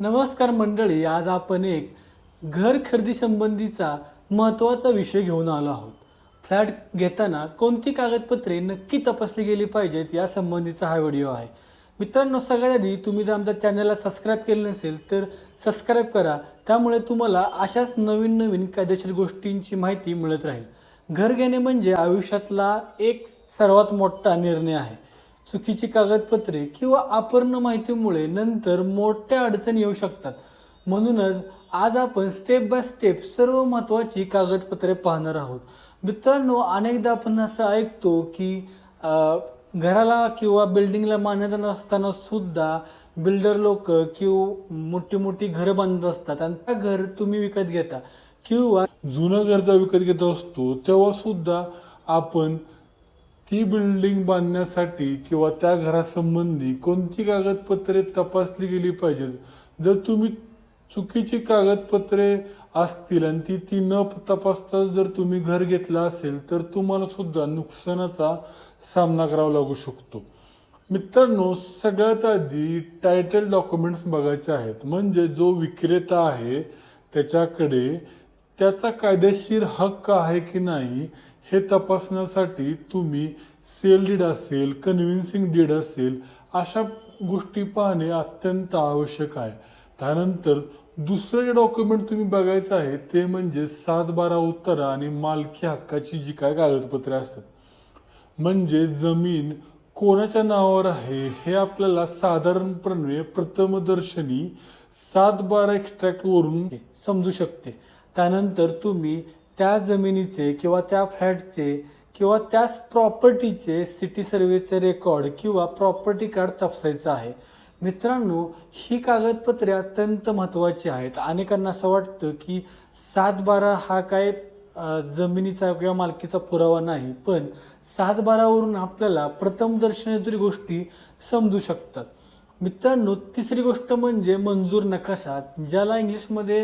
नमस्कार मंडळी आज आपण एक घर खरेदी संबंधीचा महत्त्वाचा विषय घेऊन आलो आहोत. फ्लॅट घेताना कोणती कागदपत्रे नक्की तपासली गेली पाहिजेत या संबंधीचा हा व्हिडिओ आहे. मित्रांनो सगळ्यात आधी तुम्ही जर आमच्या चॅनलला सबस्क्राईब केलं नसेल तर सबस्क्राईब करा. त्यामुळे तुम्हाला अशाच नवीन नवीन कायदेशीर गोष्टींची माहिती मिळत राहील. घर घेणे म्हणजे आयुष्यातला एक सर्वात मोठा निर्णय आहे. चुकीची कागदपत्रे किंवा अपूर्ण माहितीमुळे नंतर मोठ्या अडचणी येऊ शकतात. म्हणूनच आज आपण स्टेप बाय स्टेप सर्व महत्त्वाची कागदपत्रे पाहणार आहोत. मित्रांनो अनेकदा आपण असं ऐकतो की घराला किंवा बिल्डिंगला मान्यता नसताना सुद्धा बिल्डर लोक किंवा मोठी मोठी घरं बांधत असतात आणि त्या घर तुम्ही विकत घेता. किंवा जुनं घर जेव्हा विकत घेत असतो तेव्हा सुद्धा आपण ती बिल्डिंग बांधण्यासाठी किंवा त्या घरासंबंधी कोणती कागदपत्रे तपासली गेली पाहिजेत? जर तुम्ही चुकीची कागदपत्रे असतील आणि ती ती न तपासता जर तुम्ही घर घेतलं असेल तर तुम्हाला सुद्धा नुकसानाचा सामना करावा लागू शकतो. मित्रांनो सगळ्यात आधी टायटल डॉक्युमेंट्स बघायचे आहेत. म्हणजे जो विक्रेता आहे त्याच्याकडे त्याचा कायदेशीर हक्क आहे की नाही हे तपासण्यासाठी तुम्ही सेल डीड असेल कन्व्हिन्सिंग डीड असेल अशा गोष्टी पाहणे अत्यंत आवश्यक आहे. त्यानंतर दुसरं जे डॉक्युमेंट तुम्ही बघायचं आहे ते म्हणजे सात बारा उत्तरा आणि मालकी हक्काची जी काय कागदपत्रे असतात. म्हणजे जमीन कोणाच्या नावावर आहे हे आपल्याला साधारणपणे प्रथमदर्शनी सात बारा एक्स्ट्रॅक्टवरून समजू शकते. त्यानंतर तुम्ही त्या जमिनीचे किंवा त्या फ्लॅटचे किंवा त्याच प्रॉपर्टीचे सिटी सर्वेचे रेकॉर्ड किंवा प्रॉपर्टी कार्ड तपासायचं आहे. मित्रांनो ही कागदपत्रे अत्यंत महत्त्वाची आहेत. अनेकांना असं वाटतं की सात बारा हा काय जमिनीचा किंवा मालकीचा पुरावा नाही पण सात बारावरून आपल्याला प्रथमदर्शनी तरी गोष्टी समजू शकतात. मित्रांनो तिसरी गोष्ट म्हणजे मंजूर नकाशा ज्याला इंग्लिशमध्ये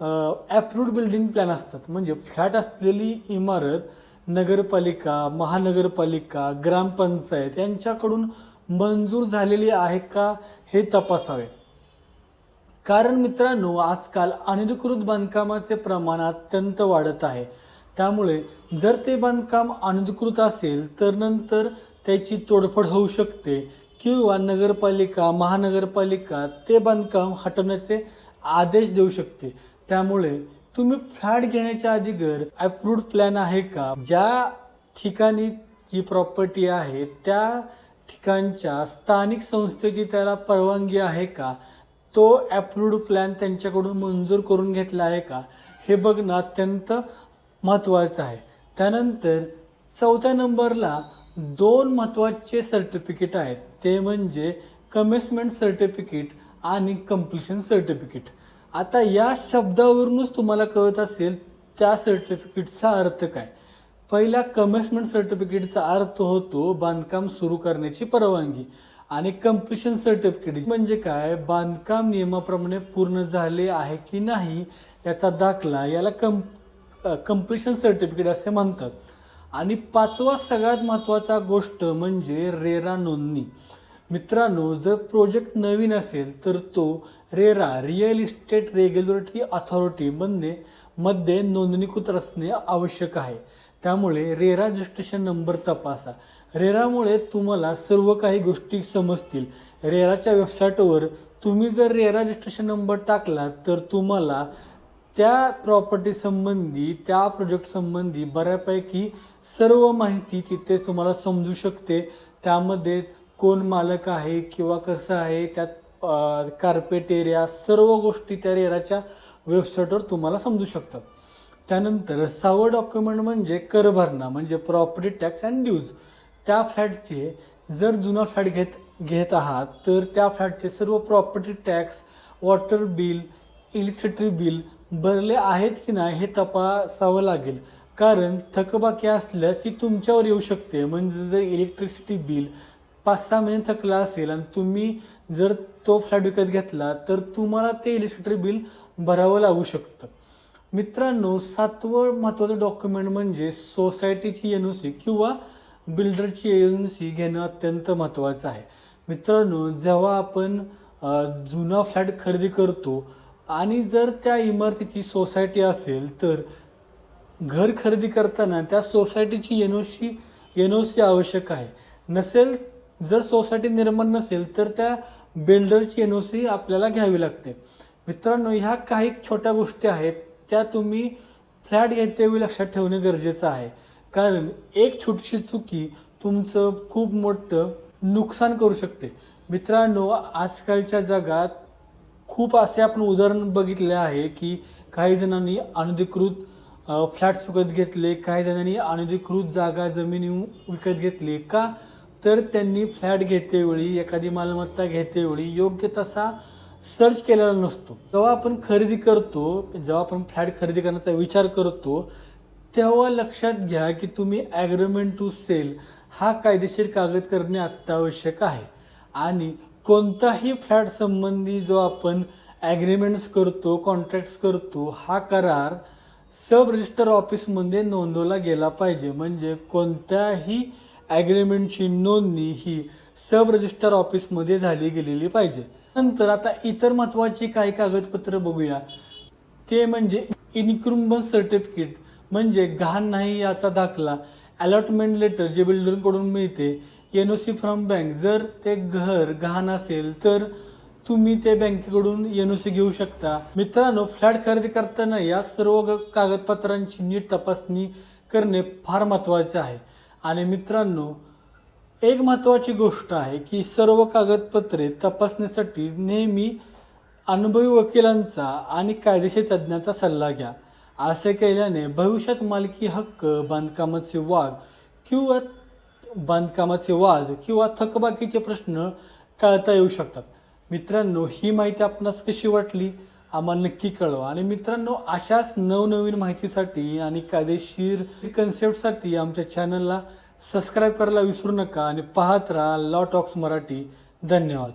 ॲप्रूव्ड बिल्डिंग प्लॅन असतात. म्हणजे फ्लॅट असलेली इमारत नगरपालिका महानगरपालिका ग्रामपंचायत यांच्याकडून मंजूर झालेली आहे का हे तपासावे. कारण मित्रांनो आजकाल अनधिकृत बांधकामाचे प्रमाण अत्यंत वाढत आहे. त्यामुळे जर ते बांधकाम अनधिकृत असेल तर नंतर त्याची तोडफोड होऊ शकते. किंवा नगरपालिका महानगरपालिका ते बांधकाम हटवण्याचे आदेश देऊ शकते. त्यामुळे तुम्ही फ्लॅट घेण्याच्या अगोदर अप्रूव्ड प्लॅन आहे का? ज्या ठिकाणी जी प्रॉपर्टी आहे त्या ठिकाणच्या स्थानिक संस्थेची त्याला परवानगी आहे का? तो ॲप्रूव्ड प्लॅन त्यांच्याकडून मंजूर करून घेतला आहे का? हे बघणं अत्यंत महत्त्वाचं आहे. त्यानंतर चौथ्या नंबरला दोन महत्त्वाचे सर्टिफिकेट आहेत. ते म्हणजे कमेसमेंट सर्टिफिकेट आणि कम्प्लिशन सर्टिफिकेट आता या शब्दावरूनच तुम्हाला कळत असेल त्या सर्टिफिकेटचा अर्थ काय. पहिला कमेसमेंट सर्टिफिकेटचा अर्थ होतो बांधकाम सुरू करण्याची परवानगी आणि कम्प्लिशन सर्टिफिकेट म्हणजे काय? बांधकाम नियमाप्रमाणे पूर्ण झाले आहे की नाही याचा दाखला याला कम कम्प्लिशन सर्टिफिकेट असे म्हणतात. आणि पाचवा सगळ्यात महत्त्वाचा गोष्ट म्हणजे रेरा नोंदणी. मित्रांनो जर प्रोजेक्ट नवीन असेल तर तो रेरा रिअल इस्टेट रेग्युलेटरी बनणे मध्ये नोंदणीकृत असणे आवश्यक आहे. त्यामुळे रेरा रजिस्ट्रेशन नंबर तपासा. रेरामुळे तुम्हाला सर्व काही गोष्टी समजतील. रेराच्या वेबसाईटवर तुम्ही जर रेरा रजिस्ट्रेशन नंबर टाकला तर तुम्हाला त्या प्रॉपर्टी संबंधी त्या प्रोजेक्ट संबंधी बऱ्यापैकी सर्व माहिती तिथेच तुम्हाला समजू शकते. त्यामध्ये कोण मालक आहे किंवा कसं आहे त्यात कार्पेट एरिया सर्व गोष्टी त्या रेराच्या वेबसाईटवर तुम्हाला समजू शकतात. त्यानंतर सावं डॉक्युमेंट म्हणजे कर भरणा म्हणजे प्रॉपर्टी टॅक्स अँड ड्यूज त्या फ्लॅटचे जर जुना फ्लॅट घेत घेत आहात तर त्या फ्लॅटचे सर्व property tax water bill electricity bill भरले आहेत की नाही हे तपासावं लागेल. कारण थकबाकी असल्यास ती तुमच्यावर येऊ शकते. म्हणजे जर इलेक्ट्रिसिटी बिल पाच सहा महिने थकला असेल आणि तुम्ही जर तो फ्लॅट विकत घेतला तर तुम्हाला ते इलेक्ट्रिसिटी बिल भरावं लागू शकतं. मित्रांनो सातवं महत्त्वाचं डॉक्युमेंट म्हणजे सोसायटीची एन ओ सी किंवा बिल्डरची एन ओ सी घेणं अत्यंत महत्त्वाचं आहे. मित्रांनो जेव्हा आपण जुना फ्लॅट खरेदी करतो आणि जर त्या इमारतीची सोसायटी असेल तर घर खरेदी करताना त्या सोसायटीची N O C N O C आवश्यक आहे. नसेल जर सोसायटी निर्माण नसेल तर त्या बिल्डरची एन ओ सी आपल्याला घ्यावी लागते. मित्रांनो ह्या काही छोट्या गोष्टी आहेत. त्या तुम्ही फ्लॅट घेतेवेळी लक्षात ठेवणे गरजेचं आहे. कारण एक छोटीशी चुकी तुमचं खूप मोठं नुकसान करू शकते. मित्रांनो आजकालच्या जगात खूप असे आपण उदाहरण बघितले आहे की काही जणांनी अनधिकृत फ्लॅट्स विकत घेतले काही जणांनी अनधिकृत जागा जमीन विकत घेतली का? तर त्यांनी फ्लॅट घेतेवेळी एखादी मालमत्ता घेतेवेळी योग्य तसा सर्च केलेला नसतो. जेव्हा आपण खरेदी करतो जेव्हा आपण फ्लॅट खरेदी करण्याचा विचार करतो तेव्हा लक्षात घ्या की तुम्ही ॲग्रीमेंट टू सेल हा कायदेशीर कागद करणे अत्यावश्यक आहे. आणि कोणताही फ्लॅट संबंधी जो आपण ॲग्रीमेंट्स करतो कॉन्ट्रॅक्ट्स करतो हा करार सब रजिस्टर ऑफिसमध्ये नोंदवला गेला पाहिजे. म्हणजे कोणत्याही ॲग्रीमेंटची नोंदणी ही सब रजिस्टर ऑफिसमध्ये झाली गेलेली पाहिजे. नंतर आता इतर महत्त्वाची काही कागदपत्र बघूया. ते म्हणजे इन्क्रुम्बन्स सर्टिफिकेट म्हणजे घाण नाही याचा दाखला. अलॉटमेंट लेटर जे बिल्डरकडून मिळते N O C from bank. जर ते घर गहाण असेल तर तुम्ही ते बँकेकडून एन ओ सी घेऊ शकता. मित्रांनो फ्लॅट खरेदी करताना या सर्व कागदपत्रांची नीट तपासणी करणे फार महत्त्वाचे आहे. आणि मित्रांनो एक महत्त्वाची गोष्ट आहे की सर्व कागदपत्रे तपासण्यासाठी नेहमी अनुभवी वकिलांचा आणि कायदेशीर तज्ज्ञाचा सल्ला घ्या. असे केल्याने भविष्यात मालकी हक्क बांधकामाचे वाघ किंवा बांधकामाचे वाद किंवा थकबाकीचे प्रश्न टाळता येऊ शकतात. मित्रांनो ही माहिती आपणास कशी वाटली? आम्हाला नक्की कळवा. आणि मित्रांनो अशाच नवनवीन माहितीसाठी आणि कायदेशीर कन्सेप्टसाठी आमच्या चॅनलला सबस्क्राईब करायला विसरू नका आणि पाहत राहा लॉ टॉक्स मराठी. धन्यवाद.